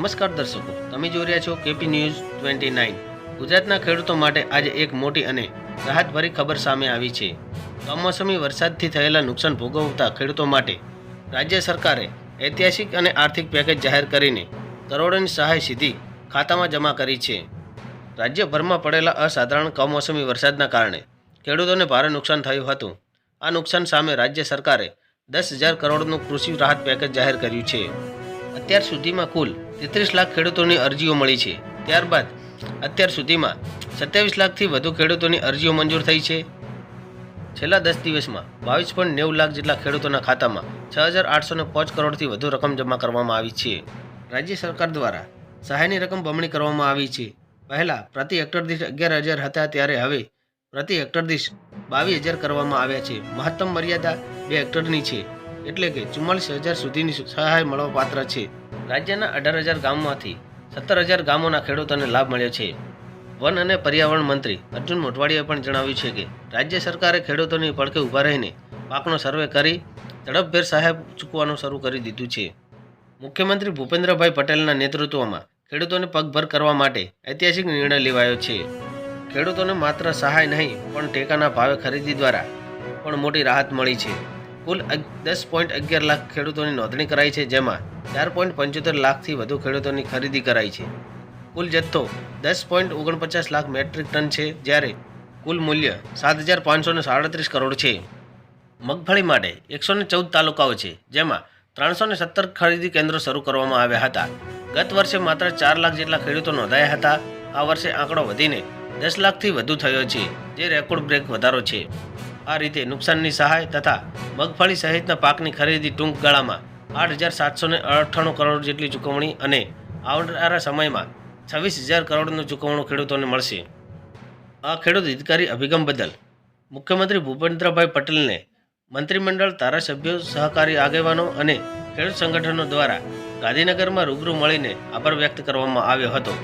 નમસ્કાર દર્શકો, તમે જોઈ રહ્યા છો કેપી ન્યૂઝ ટ્વેન્ટી નાઇન. ગુજરાતના ખેડૂતો માટે આજે એક મોટી અને રાહતભરી ખબર સામે આવી છે. કમોસમી વરસાદથી થયેલા નુકસાન ભોગવતા ખેડૂતો માટે રાજ્ય સરકારે ઐતિહાસિક અને આર્થિક પેકેજ જાહેર કરીને કરોડોની સહાય સીધી ખાતામાં જમા કરી છે. રાજ્યભરમાં પડેલા અસાધારણ કમોસમી વરસાદના કારણે ખેડૂતોને ભારે નુકસાન થયું હતું. આ નુકસાન સામે રાજ્ય સરકારે દસ હજાર કરોડનું કૃષિ રાહત પેકેજ જાહેર કર્યું છે. અત્યાર સુધીમાં કુલ તેત્રીસ લાખ ખેડૂતોની અરજીઓ મળી છે. ત્યારબાદ અત્યાર સુધીમાં સત્યાવીસ લાખથી વધુ ખેડૂતોની અરજીઓ મંજૂર થઈ છે. છેલ્લા દસ દિવસમાં બાવીસ પોઈન્ટ નેવું લાખ જેટલા ખેડૂતોના ખાતામાં છ હજાર આઠસો ને પાંચ કરોડથી વધુ રકમ જમા કરવામાં આવી છે. રાજ્ય સરકાર દ્વારા સહાયની રકમ બમણી કરવામાં આવી છે. પહેલાં પ્રતિ હેક્ટર દીઠ અગિયાર હજાર હતા, ત્યારે હવે પ્રતિ હેક્ટર દીઠ બાવીસ હજાર કરવામાં આવ્યા છે. મહત્તમ મર્યાદા બે હેક્ટરની છે. એટલે કે ચુમ્માલીસ હજાર સુધીની સહાય મળવા પાત્ર છે. રાજ્યના અઢાર હજાર ગામમાંથી સત્તર હજાર ગામોના ખેડૂતોને લાભ મળ્યો છે. વન અને પર્યાવરણ મંત્રી અર્જુન મોટવાડીએ પણ જણાવ્યું છે કે, રાજ્ય સરકારે ખેડૂતોની પડખે ઊભા રહીને પાકનો સર્વે કરી ઝડપભેર સહાય ચૂકવવાનું શરૂ કરી દીધું છે. મુખ્યમંત્રી ભૂપેન્દ્રભાઈ પટેલના નેતૃત્વમાં ખેડૂતોને પગભર કરવા માટે ઐતિહાસિક નિર્ણય લેવાયો છે. ખેડૂતોને માત્ર સહાય નહીં, પણ ટેકાના ભાવે ખરીદી દ્વારા પણ મોટી રાહત મળી છે. કુલ દસ પોઈન્ટ અગિયાર લાખ ખેડૂતોની નોંધણી કરાઈ છે, જેમાં ચાર પોઈન્ટ પંચોતેર લાખથી વધુ ખેડૂતોની ખરીદી કરાઈ છે. કુલ જથ્થો દસ પોઈન્ટ ઓગણપચાસ લાખ મેટ્રિક ટન છે, જ્યારે કુલ મૂલ્ય સાત હજાર પાંચસો સાડત્રીસ કરોડ છે. મગફળી માટે એકસો ને ચૌદ તાલુકાઓ છે, જેમાં ત્રણસો ને સત્તર ખરીદી કેન્દ્રો શરૂ કરવામાં આવ્યા હતા. ગત વર્ષે માત્ર ચાર લાખ જેટલા ખેડૂતો નોંધાયા હતા. આ વર્ષે આંકડો વધીને દસ લાખથી વધુ થયો છે, જે રેકોર્ડ બ્રેક વધારો છે. આ રીતે નુકસાનની સહાય તથા મગફળી સહિતના પાકની ખરીદી ટૂંક ગાળામાં આઠ હજાર સાતસો ને અઠ્ઠાણું કરોડ જેટલી ચૂકવણી અને આવનારા સમયમાં છવ્વીસ હજાર કરોડનું ચૂકવણું ખેડૂતોને મળશે. આ ખેડૂત હિતકારી અભિગમ બદલ મુખ્યમંત્રી ભૂપેન્દ્રભાઈ પટેલને મંત્રીમંડળ ધારાસભ્યો, સહકારી આગેવાનો અને ખેડૂત સંગઠનો દ્વારા ગાંધીનગરમાં રૂબરૂ મળીને આભાર વ્યક્ત કરવામાં આવ્યો હતો.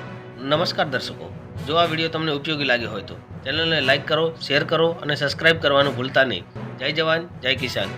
નમસ્કાર દર્શકો. જો આ વીડિયો તમને ઉપયોગી લાગ્યો હોય તો ચેનલને લાઇક કરો, શેર કરો અને સબસ્ક્રાઇબ કરવાનું ભૂલતા નહીં. જય જવાન, જય કિસાન.